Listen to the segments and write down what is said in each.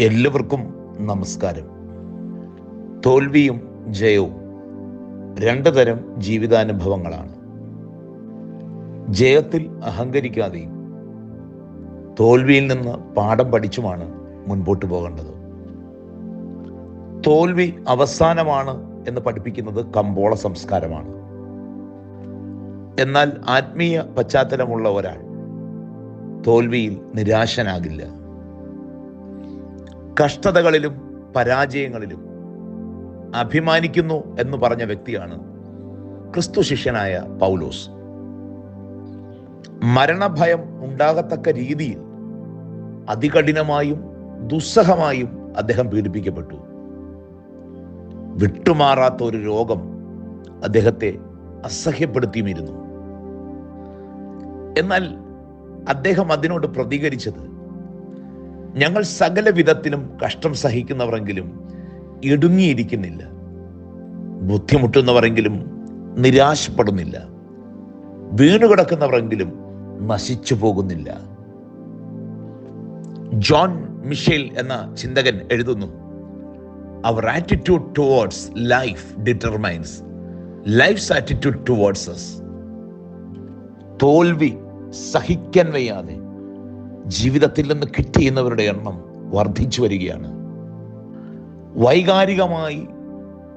എല്ലാവർക്കും നമസ്കാരം. തോൽവിയും ജയവും രണ്ട് തരം ജീവിതാനുഭവങ്ങളാണ്. ജയത്തിൽ അഹങ്കരിക്കാതെയും തോൽവിയിൽ നിന്ന് പാഠം പഠിച്ചുമാണ് മുൻപോട്ട് പോകേണ്ടത്. തോൽവി അവസാനമാണ് എന്ന് പഠിപ്പിക്കുന്നത് കമ്പോള സംസ്കാരമാണ്. എന്നാൽ ആത്മീയ പശ്ചാത്തലമുള്ള ഒരാൾ തോൽവിയിൽ നിരാശനാകില്ല. കഷ്ടതകളിലും പരാജയങ്ങളിലും അഭിമാനിക്കുന്നു എന്ന് പറഞ്ഞ വ്യക്തിയാണ് ക്രിസ്തു ശിഷ്യനായ പൗലോസ്. മരണഭയം ഉണ്ടാകത്തക്ക രീതിയിൽ അതികഠിനമായും ദുസ്സഹമായും അദ്ദേഹം പീഡിപ്പിക്കപ്പെട്ടു. വിട്ടുമാറാത്ത ഒരു രോഗം അദ്ദേഹത്തെ അസഹ്യപ്പെടുത്തിയുമിരുന്നു. എന്നാൽ അദ്ദേഹം അതിനോട് പ്രതികരിച്ചത് ഞങ്ങൾ സകല വിധത്തിലും കഷ്ടം സഹിക്കുന്നവരെങ്കിലും ഇടുങ്ങിയിരിക്കുന്നില്ല. ബുദ്ധിമുട്ടുന്നവരെങ്കിലും നിരാശപ്പെടുന്നില്ല. വീണുകിടക്കുന്നവരെങ്കിലും നശിച്ചു പോകുന്നില്ല ജോൺ മിഷേൽ എന്ന ചിന്തകൻ എഴുതുന്നു our attitude towards life determines life attitude towards us തോൽവി സഹിക്കാൻ വയ്യാതെ ജീവിതത്തിൽ നിന്ന് കിട്ടിയുന്നവരുടെ എണ്ണം വർദ്ധിച്ചു വരികയാണ്. വൈകാരികമായി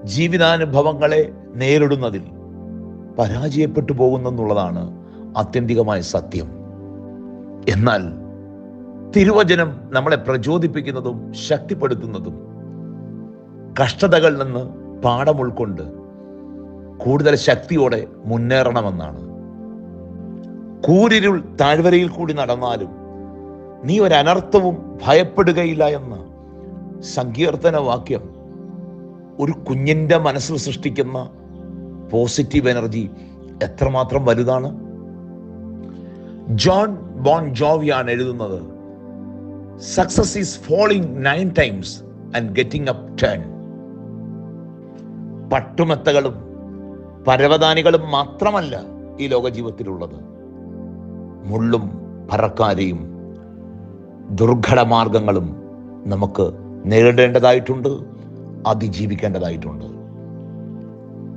ജീവിതാനുഭവങ്ങളെ നേരിടുന്നതിൽ പരാജയപ്പെട്ടു പോകുന്നെന്നുള്ളതാണ് ആത്യന്തികമായ സത്യം. എന്നാൽ തിരുവചനം നമ്മളെ പ്രചോദിപ്പിക്കുന്നതും ശക്തിപ്പെടുത്തുന്നതും കഷ്ടതകളിൽ നിന്ന് പാഠം ഉൾക്കൊണ്ട് കൂടുതൽ ശക്തിയോടെ മുന്നേറണമെന്നാണ്. കൂരിരുൾ താഴ്വരയിൽ കൂടി നടന്നാലും നീ ഒരു അനർത്ഥവും ഭയപ്പെടുകയില്ല എന്ന് സങ്കീർത്തന വാക്യം ഒരു കുഞ്ഞിന്റെ മനസ്സിൽ സൃഷ്ടിക്കുന്ന പോസിറ്റീവ് എനർജി എത്രമാത്രം വലുതാണ്? ജോൺ ബോൺ ജോവിയാണ് എഴുതുന്നത് success is falling nine times and getting up ten പട്ടുമെത്തകളും പരവതാനികളും മാത്രമല്ല ഈ ലോക ജീവിതത്തിലുള്ളത് മുള്ളും പറക്കാരെയും ദുർഘടമാർഗങ്ങളും നമുക്ക് നേരിടേണ്ടതായിട്ടുണ്ട് അതിജീവിക്കേണ്ടതായിട്ടുണ്ട്.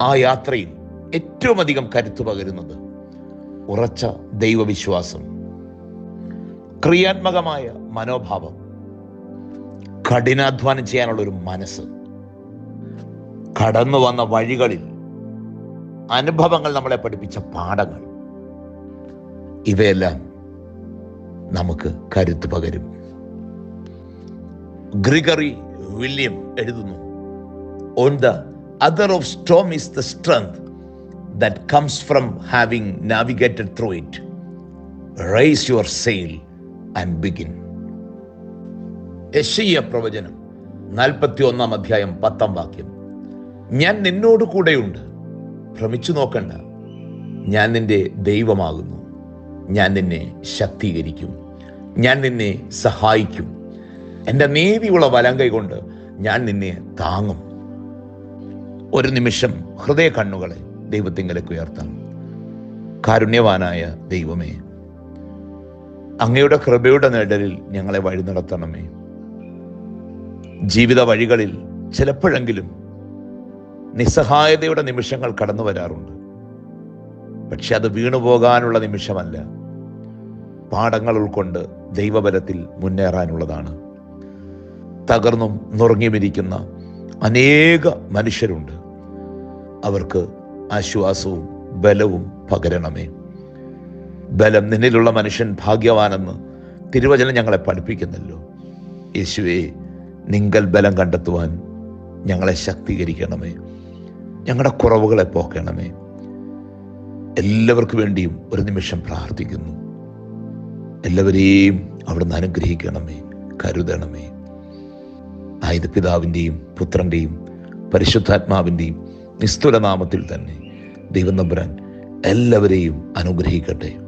ആ യാത്രയിൽ ഏറ്റവും അധികം കരുത്തു പകരുന്നത് ഉറച്ച ദൈവവിശ്വാസം ക്രിയാത്മകമായ മനോഭാവം കഠിനാധ്വാനം ചെയ്യാനുള്ള ഒരു മനസ്സ് കടന്നു വന്ന വഴികളിൽ അനുഭവങ്ങൾ നമ്മളെ പഠിപ്പിച്ച പാഠങ്ങൾ ഇവയെല്ലാം നമുക്ക് കരുത്ത് പകരും. ഗ്രിഗറി വില്യം എഴുതുന്നു. On the other of storm is the strength that comes from having navigated through it raise your sail and begin യശയ്യ പ്രവചനം നാൽപ്പത്തി ഒന്നാം അധ്യായം പത്താം വാക്യം. ഞാൻ നിന്നോട് കൂടെയുണ്ട്. ഭ്രമിച്ചു നോക്കണ്ട. ഞാൻ നിന്റെ ദൈവമാകുന്നു. ഞാൻ നിന്നെ ശക്തീകരിക്കും. ഞാൻ നിന്നെ സഹായിക്കും. എന്റെ നീതിയുള്ള വലം കൈകൊണ്ട് ഞാൻ നിന്നെ താങ്ങും. ഒരു നിമിഷം ഹൃദയ കണ്ണുകളെ ദൈവത്തിങ്കലേക്ക് ഉയർത്താം. കാരുണ്യവാനായ ദൈവമേ അങ്ങയുടെ കൃപയുടെ നിഴലിൽ ഞങ്ങളെ വഴി നടത്തണമേ. ജീവിത വഴികളിൽ ചിലപ്പോഴെങ്കിലും നിസ്സഹായതയുടെ നിമിഷങ്ങൾ കടന്നു വരാറുണ്ട്. പക്ഷെ അത് വീണുപോകാനുള്ള നിമിഷമല്ല. പാഠങ്ങൾ ഉൾക്കൊണ്ട് ദൈവബലത്തിൽ മുന്നേറാനുള്ളതാണ്. തകർന്നും നുറങ്ങിമിരിക്കുന്ന അനേക മനുഷ്യരുണ്ട്. അവർക്ക് ആശ്വാസവും ബലവും പകരണമേ. ബലം നിന്നിലുള്ള മനുഷ്യൻ ഭാഗ്യവാനെന്ന് തിരുവചനം ഞങ്ങളെ പഠിപ്പിക്കുന്നല്ലോ. യേശുവെ നിങ്കൽ ബലം കണ്ടെത്തുവാൻ ഞങ്ങളെ ശക്തീകരിക്കണമേ. ഞങ്ങളുടെ കുറവുകളെ പോക്കണമേ. എല്ലാവർക്കു വേണ്ടിയും ഒരു നിമിഷം പ്രാർത്ഥിക്കുന്നു. എല്ലാവരെയും അവിടുന്ന് അനുഗ്രഹിക്കണമേ കരുതണമേ. ആയത് പിതാവിന്റെയും പുത്രന്റെയും പരിശുദ്ധാത്മാവിന്റെയും നിസ്തുലനാമത്തിൽ തന്നെ ദൈവം നമ്പുരാൻ എല്ലാവരെയും അനുഗ്രഹിക്കട്ടെ.